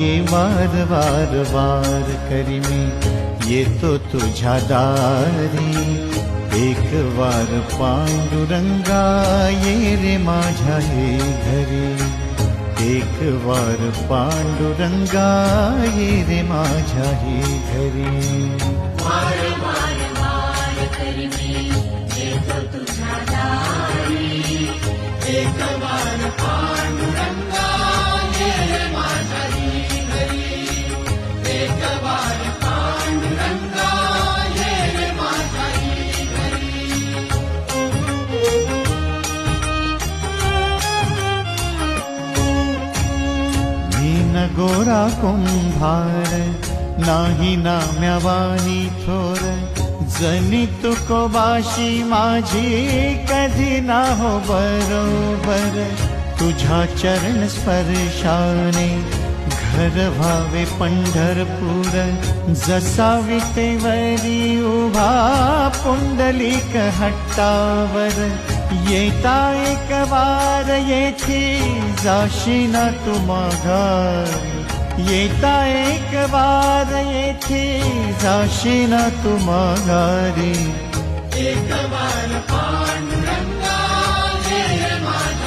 वार वार वार करी मी येतो तुझ्या दारी। एक वार पांडुरंगा ये रे माझ्या हे घरी। एक वार पांडुरंगा ये रे माझ्या हे घरी। वार वार वार करी मी येतो तुझ्या दारी। गोरा कुंभार नाही नाम्यावानी थोर जनी तुकोबाशी माझी कधी ना हो बरोबर. तुझ्या चरण स्पर्शाने घर व्हावे पंढरपूर जसा विटेवरी उभा पुंडलिक हट्टावर. येता एक वार येथे जाशी ना तू माघार. येता एक वार येथे जाशी ना तू